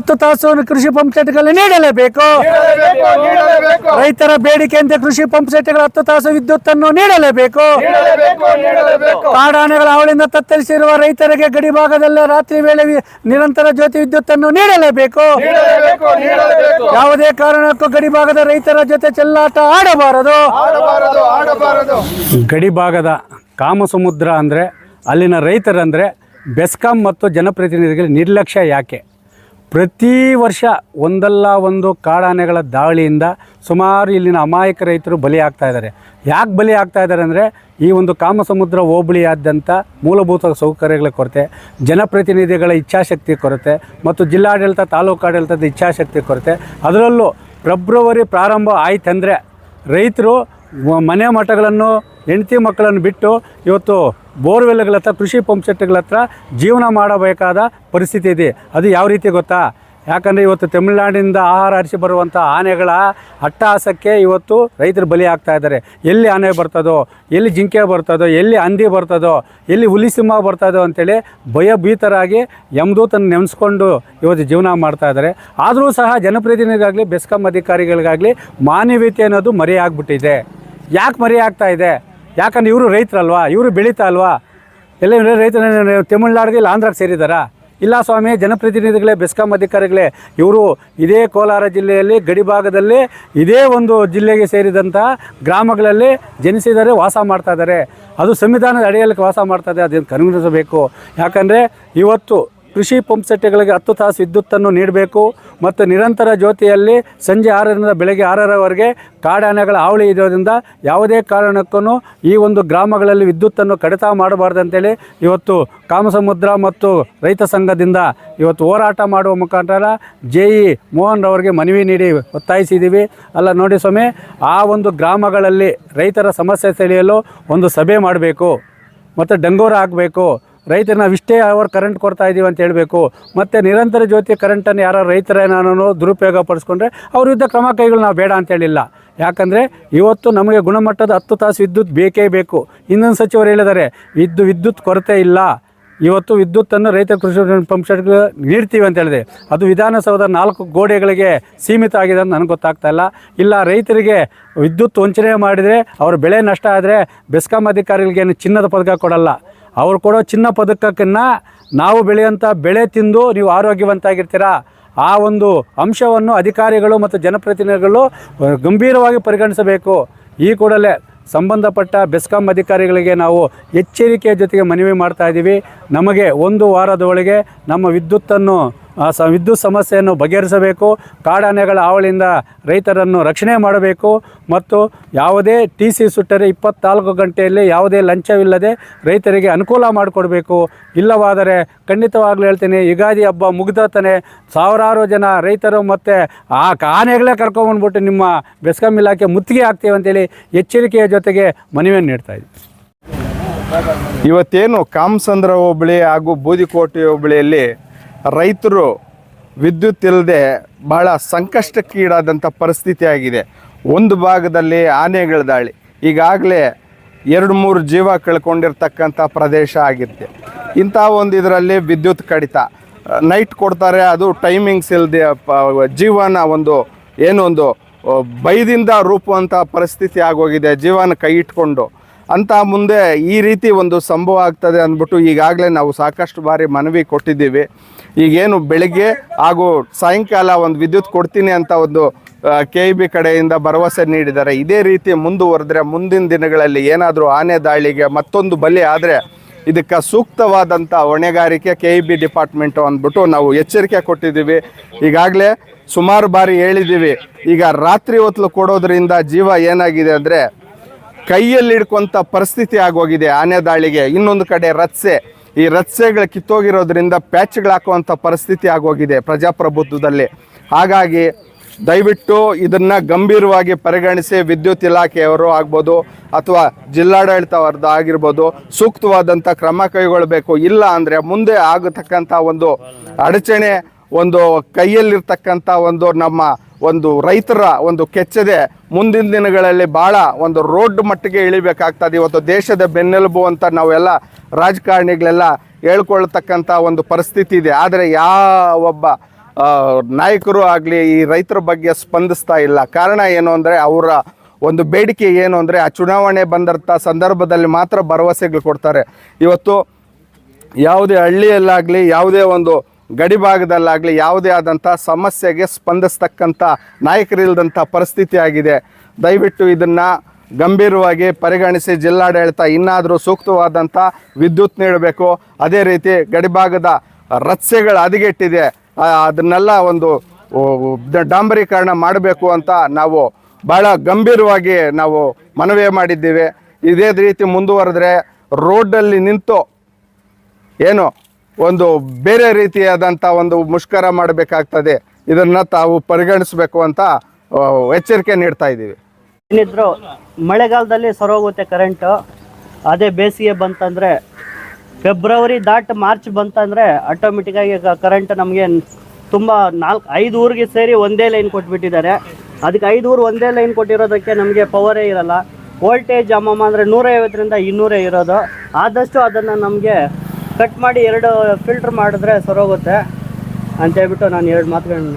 ಹತ್ತು ತಾಸು ಕೃಷಿ ಪಂಪ್ ಸೆಟ್ಗಳಲ್ಲಿ ನೀಡಲೇಬೇಕು. ನೀಡಲೇಬೇಕು ನೀಡಲೇಬೇಕು. ರೈತರ ಬೇಡಿಕೆಯಂತೆ ಕೃಷಿ ಪಂಪ್ ಸೆಟ್ಗಳ ಹತ್ತು ತಾಸು ವಿದ್ಯುತ್ ಅನ್ನು ನೀಡಲೇಬೇಕು ನೀಡಲೇಬೇಕು. ಕಾಡಾನೆಗಳ ಅವಳಿಂದ ತತ್ತರಿಸಿರುವ ರೈತರಿಗೆ ಗಡಿ ಭಾಗದಲ್ಲೇ ರಾತ್ರಿ ವೇಳೆ ವಿ- ನಿರಂತರ ಜ್ಯೋತಿ ವಿದ್ಯುತ್ ಅನ್ನು ನೀಡಲೇಬೇಕು ನೀಡಲೇಬೇಕು. ಯಾವುದೇ ಕಾರಣಕ್ಕೂ ಗಡಿ ಭಾಗದ ರೈತರ ಜೊತೆ ಚೆಲ್ಲಾಟ ಆಡಬಾರದು. ಆಡಬಾರದು ಆಡಬಾರದು. ಗಡಿ ಭಾಗದ ಕಾಮಸಮುದ್ರ ಅಂದರೆ ಅಲ್ಲಿನ ರೈತರಂದರೆ ಬೆಸ್ಕಾಂ ಮತ್ತು ಜನಪ್ರತಿನಿಧಿಗಳ ನಿರ್ಲಕ್ಷ್ಯ ಯಾಕೆ? ಪ್ರತಿ ವರ್ಷ ಒಂದಲ್ಲ ಒಂದು ಕಾಡಾನೆಗಳ ದಾಳಿಯಿಂದ ಸುಮಾರು ಇಲ್ಲಿನ ಅಮಾಯಕ ರೈತರು ಬಲಿ ಆಗ್ತಾ ಇದ್ದಾರೆ. ಯಾಕೆ ಬಲಿ ಆಗ್ತಾ ಇದ್ದಾರೆ ಅಂದರೆ ಈ ಒಂದು ಕಾಮಸಮುದ್ರ ಹೋಬಳಿಯಾದ್ಯಂತ ಮೂಲಭೂತ ಸೌಕರ್ಯಗಳ ಕೊರತೆ, ಜನಪ್ರತಿನಿಧಿಗಳ ಇಚ್ಛಾಶಕ್ತಿ ಕೊರತೆ ಮತ್ತು ಜಿಲ್ಲಾಡಳಿತ ತಾಲೂಕಾಡಳಿತದ ಇಚ್ಛಾಶಕ್ತಿ ಕೊರತೆ. ಅದರಲ್ಲೂ ಫೆಬ್ರವರಿ ಪ್ರಾರಂಭ ಆಯ್ತಂದರೆ ರೈತರು ಮನೆ ಮಠಗಳನ್ನು ಹೆಂಡತಿ ಮಕ್ಕಳನ್ನು ಬಿಟ್ಟು ಇವತ್ತು ಬೋರ್ವೆಲ್ಗಳ ಹತ್ರ, ಕೃಷಿ ಪಂಪ್ಸೆಟ್ಗಳ ಹತ್ರ ಜೀವನ ಮಾಡಬೇಕಾದ ಪರಿಸ್ಥಿತಿ ಇದೆ. ಅದು ಯಾವ ರೀತಿ ಗೊತ್ತಾ? ಯಾಕಂದರೆ ಇವತ್ತು ತಮಿಳುನಾಡಿನಿಂದ ಆಹಾರ ಹರಿಸಿ ಬರುವಂಥ ಆನೆಗಳ ಅಟ್ಟಹಾಸಕ್ಕೆ ಇವತ್ತು ರೈತರು ಬಲಿ ಆಗ್ತಾ ಇದ್ದಾರೆ. ಎಲ್ಲಿ ಆನೆ ಬರ್ತದೋ, ಎಲ್ಲಿ ಜಿಂಕೆ ಬರ್ತದೋ, ಎಲ್ಲಿ ಹಂದಿ ಬರ್ತದೋ, ಎಲ್ಲಿ ಹುಲಿ ಸಿಂಹ ಬರ್ತದೋ ಅಂತೇಳಿ ಭಯಭೀತರಾಗಿ ಯಮದೂತನ್ನು ನೆನೆಸ್ಕೊಂಡು ಇವತ್ತು ಜೀವನ ಮಾಡ್ತಾ ಇದ್ದಾರೆ. ಆದರೂ ಸಹ ಜನಪ್ರತಿನಿಧಿಗಾಗಲಿ ಬೆಸ್ಕಾಂ ಅಧಿಕಾರಿಗಳಿಗಾಗಲಿ ಮಾನವೀಯತೆ ಅನ್ನೋದು ಮರೆಯಾಗ್ಬಿಟ್ಟಿದೆ. ಯಾಕೆ ಮರೆಯಾಗ್ತಾ ಇದೆ? ಯಾಕಂದ್ರೆ ಇವರು ರೈತರಲ್ವಾ? ಇವರು ಬೆಳೀತಾ ಅಲ್ವಾ? ಎಲ್ಲ ರೈತರ ತಮಿಳ್ನಾಡಿಗೆ ಇಲ್ಲ ಆಂಧ್ರಕ್ಕೆ ಸೇರಿದಾರ? ಇಲ್ಲ ಸ್ವಾಮಿ, ಜನಪ್ರತಿನಿಧಿಗಳೇ, ಬೆಸ್ಕಾಂ ಅಧಿಕಾರಿಗಳೇ, ಇವರು ಇದೇ ಕೋಲಾರ ಜಿಲ್ಲೆಯಲ್ಲಿ, ಗಡಿ ಭಾಗದಲ್ಲಿ ಇದೇ ಒಂದು ಜಿಲ್ಲೆಗೆ ಸೇರಿದಂಥ ಗ್ರಾಮಗಳಲ್ಲಿ ಜನಿಸಿದರೆ ವಾಸ ಮಾಡ್ತಾ ಇದ್ದಾರೆ. ಅದು ಸಂವಿಧಾನದ ಅಡಿಯಲ್ಲಿ ವಾಸ ಮಾಡ್ತಾ ಇದೆ ಅದನ್ನು ಕಣ್ಗಣಿಸಬೇಕು ಯಾಕಂದರೆ ಇವತ್ತು ಕೃಷಿ ಪಂಪ್ ಸೆಟ್ಗಳಿಗೆ ಹತ್ತು ತಾಸು ವಿದ್ಯುತ್ತನ್ನು ನೀಡಬೇಕು ಮತ್ತು ನಿರಂತರ ಜ್ಯೋತಿಯಲ್ಲಿ ಸಂಜೆ ಆರರಿಂದ ಬೆಳಗ್ಗೆ ಆರರವರೆಗೆ ಕಾಡಾನೆಗಳ ಹಾವಳಿ ಇರೋದ್ರಿಂದ ಯಾವುದೇ ಕಾರಣಕ್ಕೂ ಈ ಒಂದು ಗ್ರಾಮಗಳಲ್ಲಿ ವಿದ್ಯುತ್ತನ್ನು ಕಡಿತ ಮಾಡಬಾರ್ದು ಅಂತೇಳಿ ಇವತ್ತು ಕಾಮಸಮುದ್ರ ಮತ್ತು ರೈತ ಸಂಘದಿಂದ ಇವತ್ತು ಹೋರಾಟ ಮಾಡುವ ಮುಖಾಂತರ ಜೆ ಇ ಮೋಹನ್ ರವರಿಗೆ ಮನವಿ ನೀಡಿ ಒತ್ತಾಯಿಸಿದ್ದೀವಿ. ಅಲ್ಲ ನೋಡಿ ಸ್ವಾಮಿ, ಆ ಒಂದು ಗ್ರಾಮಗಳಲ್ಲಿ ರೈತರ ಸಮಸ್ಯೆ ತಿಳಿಯಲು ಒಂದು ಸಭೆ ಮಾಡಬೇಕು ಮತ್ತು ಡಂಗೂರ ಹಾಕಬೇಕು. ರೈತರು ನಾವು ಇಷ್ಟೇ ಅವರ್ ಕರೆಂಟ್ ಕೊಡ್ತಾ ಇದ್ದೀವಿ ಅಂತ ಹೇಳಬೇಕು. ಮತ್ತು ನಿರಂತರ ಜ್ಯೋತಿ ಕರೆಂಟನ್ನು ಯಾರೋ ರೈತರೇನಾನು ದುರುಪಯೋಗ ಪಡಿಸ್ಕೊಂಡ್ರೆ ಅವ್ರ ವಿರುದ್ಧ ಕ್ರಮ ಕೈಗಳು ನಾವು ಬೇಡ ಅಂತ ಹೇಳಿಲ್ಲ. ಯಾಕಂದರೆ ಇವತ್ತು ನಮಗೆ ಗುಣಮಟ್ಟದ ಹತ್ತು ತಾಸು ವಿದ್ಯುತ್ ಬೇಕೇ ಬೇಕು. ಇನ್ನೊಂದು ಸಚಿವರು ಹೇಳಿದ್ದಾರೆ ವಿದ್ಯು ವಿದ್ಯುತ್ ಕೊರತೆ ಇಲ್ಲ. ಇವತ್ತು ವಿದ್ಯುತ್ತನ್ನು ರೈತ ಕೃಷಿ ಪಂಪ್ ನೀಡ್ತೀವಿ ಅಂತ ಹೇಳಿದೆ. ಅದು ವಿಧಾನಸೌಧ ನಾಲ್ಕು ಗೋಡೆಗಳಿಗೆ ಸೀಮಿತ ಆಗಿದೆ ಅಂತ ನನಗೆ ಗೊತ್ತಾಗ್ತಾ ಇಲ್ಲ. ಇಲ್ಲ, ರೈತರಿಗೆ ವಿದ್ಯುತ್ ವಂಚನೆ ಮಾಡಿದರೆ ಅವರ ಬೆಳೆ ನಷ್ಟ ಆದರೆ ಬೆಸ್ಕಾಂ ಅಧಿಕಾರಿಗಳಿಗೆ ಚಿನ್ನದ ಪದಕ ಕೊಡಲ್ಲ. ಅವ್ರು ಕೊಡೋ ಚಿನ್ನ ಪದಕಕ್ಕನ್ನು ನಾವು ಬೆಳೆಯೋಂಥ ಬೆಳೆ ತಿಂದು ನೀವು ಆರೋಗ್ಯವಂತಾಗಿರ್ತೀರಾ? ಆ ಒಂದು ಅಂಶವನ್ನು ಅಧಿಕಾರಿಗಳು ಮತ್ತು ಜನಪ್ರತಿನಿಧಿಗಳು ಗಂಭೀರವಾಗಿ ಪರಿಗಣಿಸಬೇಕು. ಈ ಕೂಡಲೇ ಸಂಬಂಧಪಟ್ಟ ಬೆಸ್ಕಾಂ ಅಧಿಕಾರಿಗಳಿಗೆ ನಾವು ಎಚ್ಚರಿಕೆಯ ಜೊತೆಗೆ ಮನವಿ ಮಾಡ್ತಾ ಇದ್ದೀವಿ. ನಮಗೆ ಒಂದು ವಾರದೊಳಗೆ ನಮ್ಮ ವಿದ್ಯುತ್ತನ್ನು ಸ ವಿದ್ಯುತ್ ಸಮಸ್ಯೆಯನ್ನು ಬಗೆಹರಿಸಬೇಕು, ಕಾಡಾನೆಗಳ ಹಾವಳಿಯಿಂದ ರೈತರನ್ನು ರಕ್ಷಣೆ ಮಾಡಬೇಕು ಮತ್ತು ಯಾವುದೇ ಟಿ ಸಿ ಸುಟ್ಟರೆ ಇಪ್ಪತ್ತ್ನಾಲ್ಕು ಗಂಟೆಯಲ್ಲಿ ಯಾವುದೇ ಲಂಚವಿಲ್ಲದೆ ರೈತರಿಗೆ ಅನುಕೂಲ ಮಾಡಿಕೊಡಬೇಕು. ಇಲ್ಲವಾದರೆ ಖಂಡಿತವಾಗ್ಲೂ ಹೇಳ್ತೀನಿ, ಯುಗಾದಿ ಹಬ್ಬ ಮುಗ್ದತನೆ ಸಾವಿರಾರು ಜನ ರೈತರು ಮತ್ತು ಆ ಆನೆಗಳೇ ಕರ್ಕೊಂಡ್ಬಂದ್ಬಿಟ್ಟು ನಿಮ್ಮ ಬೆಸ್ಕಾಂ ಇಲಾಖೆ ಮುತ್ತಿಗೆ ಆಗ್ತೀವಿ ಅಂತೇಳಿ ಎಚ್ಚರಿಕೆಯ ಜೊತೆಗೆ ಮನವಿಯನ್ನು ನೀಡ್ತಾ ಇದ್ದೀವಿ ಇವತ್ತೇನು ಕಾಮಸಂದ್ರ ಹೋಬಳಿ ಹಾಗೂ ಬೂದಿಕೋಟೆ ಹೋಬಳಿಯಲ್ಲಿ ರೈತರು ವಿದ್ಯುತ್ ಇಲ್ಲದೆ ಬಹಳ ಸಂಕಷ್ಟಕ್ಕೀಡಾದಂಥ ಪರಿಸ್ಥಿತಿ ಆಗಿದೆ ಒಂದು ಭಾಗದಲ್ಲಿ ಆನೆಗಳ ದಾಳಿ. ಈಗಾಗಲೇ ಎರಡು ಮೂರು ಜೀವ ಕಳ್ಕೊಂಡಿರ್ತಕ್ಕಂಥ ಪ್ರದೇಶ ಆಗಿರುತ್ತೆ ಇಂಥ ಒಂದು ಇದರಲ್ಲಿ ವಿದ್ಯುತ್ ಕಡಿತ. ನೈಟ್ ಕೊಡ್ತಾರೆ, ಅದು ಟೈಮಿಂಗ್ಸ್ ಇಲ್ಲದೆ ಜೀವನ ಒಂದು ಏನೊಂದು ಭಯದಿಂದ ರೂಪುವಂಥ ಪರಿಸ್ಥಿತಿ ಆಗೋಗಿದೆ. ಜೀವನ ಕೈ ಇಟ್ಕೊಂಡು ಅಂತ ಮುಂದೆ ಈ ರೀತಿ ಒಂದು ಸಂಭವ ಆಗ್ತದೆ ಅಂದ್ಬಿಟ್ಟು ಈಗಾಗಲೇ ನಾವು ಸಾಕಷ್ಟು ಬಾರಿ ಮನವಿ ಕೊಟ್ಟಿದ್ದೀವಿ. ಈಗೇನು ಬೆಳಿಗ್ಗೆ ಹಾಗೂ ಸಾಯಂಕಾಲ ಒಂದು ವಿದ್ಯುತ್ ಕೊಡ್ತೀನಿ ಅಂತ ಒಂದು ಕೆ ಇ ಬಿ ಕಡೆಯಿಂದ ಭರವಸೆ ನೀಡಿದ್ದಾರೆ. ಇದೇ ರೀತಿ ಮುಂದುವರೆದ್ರೆ ಮುಂದಿನ ದಿನಗಳಲ್ಲಿ ಏನಾದರೂ ಆನೆ ದಾಳಿಗೆ ಮತ್ತೊಂದು ಬಲಿ ಆದರೆ ಇದಕ್ಕೆ ಸೂಕ್ತವಾದಂಥ ಹೊಣೆಗಾರಿಕೆ ಕೆ ಇ ಬಿ ಡಿಪಾರ್ಟ್ಮೆಂಟು ಅಂದ್ಬಿಟ್ಟು ನಾವು ಎಚ್ಚರಿಕೆ ಕೊಟ್ಟಿದ್ದೀವಿ. ಈಗಾಗಲೇ ಸುಮಾರು ಬಾರಿ ಹೇಳಿದ್ದೀವಿ. ಈಗ ರಾತ್ರಿ ಹೊತ್ತಲು ಕೊಡೋದ್ರಿಂದ ಜೀವ ಏನಾಗಿದೆ ಅಂದರೆ ಕೈಯಲ್ಲಿ ಹಿಡ್ಕೊಂತ ಪರಿಸ್ಥಿತಿ ಆಗೋಗಿದೆ ಆನೆ ದಾಳಿಗೆ. ಇನ್ನೊಂದು ಕಡೆ ರತ್ಸೆ. ಈ ರತ್ಸೆಗಳು ಕಿತ್ತೋಗಿರೋದ್ರಿಂದ ಪ್ಯಾಚ್ಗಳು ಹಾಕುವಂಥ ಪರಿಸ್ಥಿತಿ ಆಗೋಗಿದೆ ಪ್ರಜಾಪ್ರಭುತ್ವದಲ್ಲಿ. ಹಾಗಾಗಿ ದಯವಿಟ್ಟು ಇದನ್ನ ಗಂಭೀರವಾಗಿ ಪರಿಗಣಿಸಿ ವಿದ್ಯುತ್ ಇಲಾಖೆಯವರು ಆಗ್ಬೋದು ಅಥವಾ ಜಿಲ್ಲಾಡಳಿತವರ್ದು ಆಗಿರ್ಬೋದು ಸೂಕ್ತವಾದಂಥ ಕ್ರಮ ಕೈಗೊಳ್ಳಬೇಕು. ಇಲ್ಲ ಅಂದರೆ ಮುಂದೆ ಆಗತಕ್ಕಂಥ ಒಂದು ಅಡಚಣೆ ಒಂದು ಕೈಯಲ್ಲಿರ್ತಕ್ಕಂಥ ಒಂದು ನಮ್ಮ ಒಂದು ರೈತರ ಒಂದು ಕೆಚ್ಚದೆ ಮುಂದಿನ ದಿನಗಳಲ್ಲಿ ಭಾಳ ಒಂದು ರೋಡ್ ಮಟ್ಟಿಗೆ ಇಳಿಬೇಕಾಗ್ತದೆ. ಇವತ್ತು ದೇಶದ ಬೆನ್ನೆಲುಬು ಅಂತ ನಾವೆಲ್ಲ ರಾಜಕಾರಣಿಗಳೆಲ್ಲ ಹೇಳ್ಕೊಳ್ತಕ್ಕಂಥ ಒಂದು ಪರಿಸ್ಥಿತಿ ಇದೆ. ಆದರೆ ಯಾವ ಒಬ್ಬ ನಾಯಕರು ಆಗಲಿ ಈ ರೈತರ ಬಗ್ಗೆ ಸ್ಪಂದಿಸ್ತಾ ಇಲ್ಲ. ಕಾರಣ ಏನು ಅಂದರೆ ಅವರ ಒಂದು ಬೇಡಿಕೆ ಏನು ಅಂದರೆ ಆ ಚುನಾವಣೆ ಬಂದಂಥ ಸಂದರ್ಭದಲ್ಲಿ ಮಾತ್ರ ಭರವಸೆಗಳು ಕೊಡ್ತಾರೆ. ಇವತ್ತು ಯಾವುದೇ ಹಳ್ಳಿಯಲ್ಲಾಗಲಿ ಯಾವುದೇ ಒಂದು ಗಡಿ ಭಾಗದಲ್ಲಾಗಲಿ ಯಾವುದೇ ಆದಂಥ ಸಮಸ್ಯೆಗೆ ಸ್ಪಂದಿಸ್ತಕ್ಕಂಥ ನಾಯಕರಿಲ್ಲದಂಥ ಪರಿಸ್ಥಿತಿ ಆಗಿದೆ ದಯವಿಟ್ಟು ಇದನ್ನು ಗಂಭೀರವಾಗಿ ಪರಿಗಣಿಸಿ ಜಿಲ್ಲಾಡಳಿತ ಇನ್ನಾದರೂ ಸೂಕ್ತವಾದಂಥ ವಿದ್ಯುತ್ ನೀಡಬೇಕು. ಅದೇ ರೀತಿ ಗಡಿಭಾಗದ ರಸ್ತೆಗಳು ಹದಗೆಟ್ಟಿದೆ. ಅದನ್ನೆಲ್ಲ ಒಂದು ಡಾಂಬರೀಕರಣ ಮಾಡಬೇಕು ಅಂತ ನಾವು ಭಾಳ ಗಂಭೀರವಾಗಿ ನಾವು ಮನವಿ ಮಾಡಿದ್ದೀವಿ. ಇದೇ ರೀತಿ ಮುಂದುವರೆದ್ರೆ ರೋಡಲ್ಲಿ ನಿಂತು ಏನು ಒಂದು ಬೇರೆ ರೀತಿಯಾದಂಥ ಒಂದು ಮುಷ್ಕರ ಮಾಡಬೇಕಾಗ್ತದೆ. ಇದನ್ನು ತಾವು ಪರಿಗಣಿಸಬೇಕು ಅಂತ ಎಚ್ಚರಿಕೆ ನೀಡ್ತಾ ಇದ್ದೀವಿ. ಏನಿದ್ರು ಮಳೆಗಾಲದಲ್ಲಿ ಸರೋಗುತ್ತೆ ಕರೆಂಟು ಅದೇ ಬೇಸಿಗೆ ಬಂತಂದರೆ ಫೆಬ್ರವರಿ ದಾಟ್ ಮಾರ್ಚ್ ಬಂತಂದರೆ ಆಟೋಮೆಟಿಕ್ಕಾಗಿ ಕರೆಂಟ್ ನಮಗೆ ತುಂಬ ನಾಲ್ಕು, ಐದು ಊರಿಗೆ ಸೇರಿ ಒಂದೇ ಲೈನ್ ಕೊಟ್ಬಿಟ್ಟಿದ್ದಾರೆ. ಅದಕ್ಕೆ ಐದು ಊರು ಒಂದೇ ಲೈನ್ ಕೊಟ್ಟಿರೋದಕ್ಕೆ ನಮಗೆ ಪವರೇ ಇರಲ್ಲ. ವೋಲ್ಟೇಜ್ ಅಮ್ಮಮ್ಮ ಅಂದರೆ ನೂರೈವತ್ತರಿಂದ ಇನ್ನೂರೇ ಇರೋದು. ಆದಷ್ಟು ಅದನ್ನು ನಮಗೆ ಕಟ್ ಮಾಡಿ ಎರಡು ಫಿಲ್ಟ್ರ್ ಮಾಡಿದ್ರೆ ಸರೋಗುತ್ತೆ. ಅಂತೇಳ್ಬಿಟ್ಟು ನಾನು ಎರಡು ಮಾತುಗಳನ್ನ